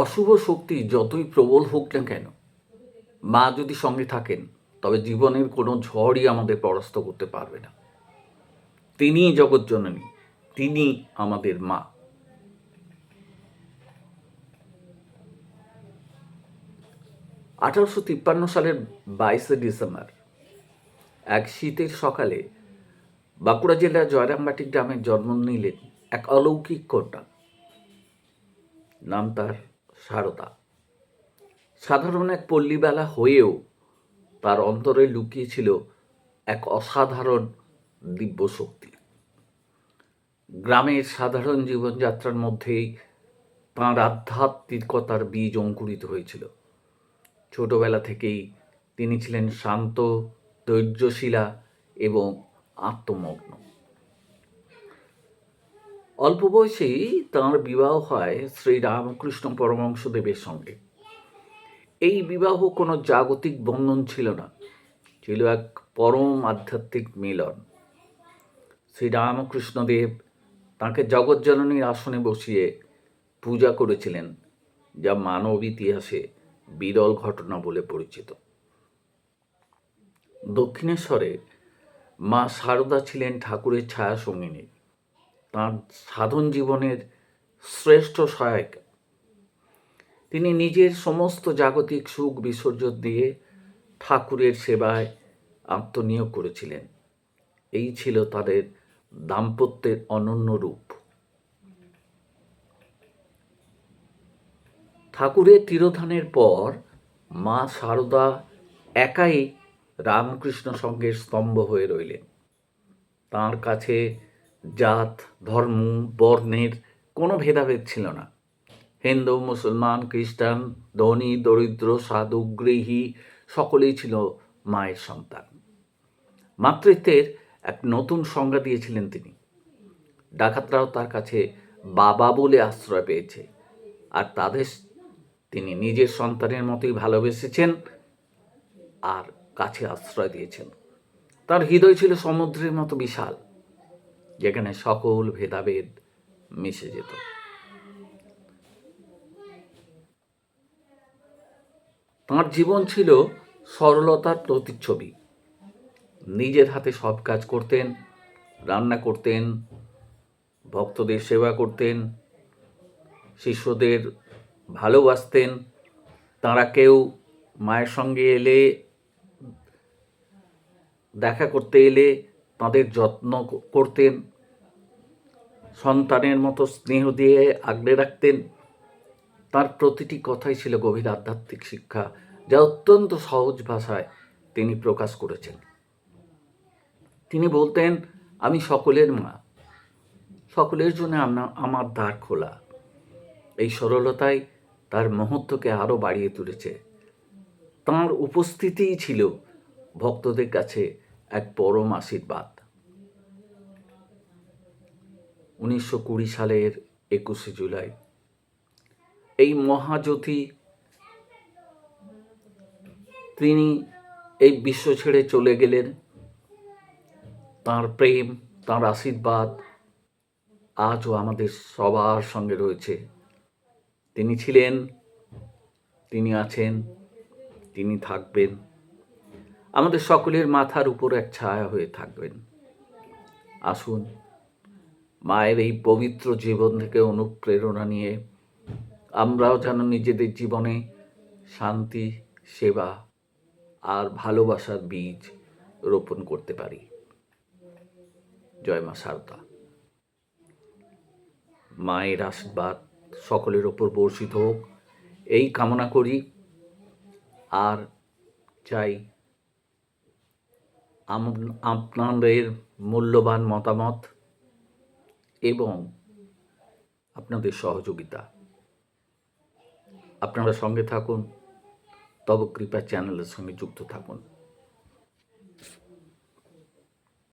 অশুভ শক্তি যতই প্রবল হোক না কেন, মা যদি সঙ্গে থাকেন, তবে জীবনের কোনো ঝড়ই আমাদের পরাস্ত করতে পারবে না। তিনিই জগৎজননী তিনি আমাদের মা। আঠারোশো তিপ্পান্ন সালের বাইশে ডিসেম্বর, এক শীতের সকালে বাঁকুড়া জেলার জয়রামবাটি গ্রামে জন্ম নিলেন এক অলৌকিক কন্যা। নাম তার সারদা। সাধারণ এক পল্লীবেলা হয়েও তার অন্তরে লুকিয়েছিল এক অসাধারণ দিব্য শক্তি গ্রামের সাধারণ জীবনযাত্রার মধ্যেই তাঁর আধ্যাত্মিকতার বীজ অঙ্কুরিত হয়েছিল। ছোটবেলা থেকেই তিনি ছিলেন শান্ত, ধৈর্যশীলা এবং আত্মমগ্ন। অল্প বয়সেই তাঁর বিবাহ হয় শ্রী রামকৃষ্ণ পরমহংসদেবের সঙ্গে। এই বিবাহ কোনো জাগতিক বন্ধন ছিল না, ছিল এক পরম আধ্যাত্মিক মিলন। শ্রী শ্রীরামকৃষ্ণদেব তাকে জগজ্জননীর আসনে বসিয়ে পূজা করেছিলেন, যা মানব ইতিহাসে বিরল ঘটনা বলে পরিচিত। দক্ষিণেশ্বরে মা সারদা ছিলেন ঠাকুরের ছায়া সঙ্গিনী তাঁর সাধন জীবনের শ্রেষ্ঠ সহায়িকা। তিনি নিজের সমস্ত জাগতিক সুখ বিসর্জন দিয়ে ঠাকুরের সেবায় আত্মনিয়োগ করেছিলেন। এই ছিল তাদের দাম্পত্যের অনন্য রূপ। ঠাকুরের তিরোধানের পর মা সারদা একাই রামকৃষ্ণ সঙ্গের স্তম্ভ হয়ে রইলেন। তাঁর কাছে জাত, ধর্ম, বর্ণের কোনো ভেদাভেদ ছিল না। হিন্দু, মুসলমান, খ্রিস্টান, ধনী, দরিদ্র, সাধু, গৃহী, সকলেই ছিল মায়ের সন্তান। মাতৃত্বের এক নতুন সংজ্ঞা দিয়েছিলেন তিনি। ডাকাতরাও তার কাছে বাবা বলে আশ্রয় পেয়েছে। আর তাদের তিনি নিজের সন্তানের মতোই ভালোবেসেছেন আর কাছে আশ্রয় দিয়েছেন। তার হৃদয় ছিল সমুদ্রের মতো বিশাল। যেখানে সকল ভেদাভেদ মিশে যেত। তাঁর জীবন ছিল সরলতার প্রতিচ্ছবি। নিজের হাতে সব কাজ করতেন, রান্না করতেন, ভক্তদের সেবা করতেন, শিষ্যদের ভালোবাসতেন, তাঁরা কেউ মায়ের সঙ্গে এলে, দেখা করতে এলে তাদের যত্ন করতেন, সন্তানের মতো স্নেহ দিয়ে আগলে রাখতেন। তার প্রতিটি কথাই ছিল গভীর আধ্যাত্মিক শিক্ষা, যা অত্যন্ত সহজ ভাষায় তিনি প্রকাশ করেছেন। তিনি বলতেন, আমি সকলের মা, সকলের জন্য আমার দ্বার খোলা। এই সরলতাই তার মহত্বকে আরও বাড়িয়ে তুলেছে। তাঁর উপস্থিতিই ছিল ভক্তদের কাছে এক পরম আশীর্বাদ। উনিশশো কুড়ি সালের একুশে জুলাই। এই মহাজ্যোতি তিনি এই বিশ্ব ছেড়ে চলে গেলেন। তার প্রেম, তার আশীর্বাদ আজও আমাদের সবার সঙ্গে রয়েছে। তিনি ছিলেন, তিনি আছেন, তিনি থাকবেন। আমাদের সকলের মাথার উপর এক ছায়া হয়ে থাকবেন। আসুন, মায়ের এই পবিত্র জীবন থেকে অনুপ্রেরণা নিয়ে আমরাও যেন নিজেদের জীবনে শান্তি, সেবা আর ভালোবাসার বীজ রোপণ করতে পারি। জয় মা সারদা। মায়ের আশীর্বাদ সকলের ওপর বর্ষিত হোক, এই কামনা করি। আর চাই আপনাদের মূল্যবান মতামত এবং আপনাদের সহযোগিতা। আপনারা সঙ্গে থাকুন, তব কৃপা চ্যানেলের সঙ্গে যুক্ত থাকুন।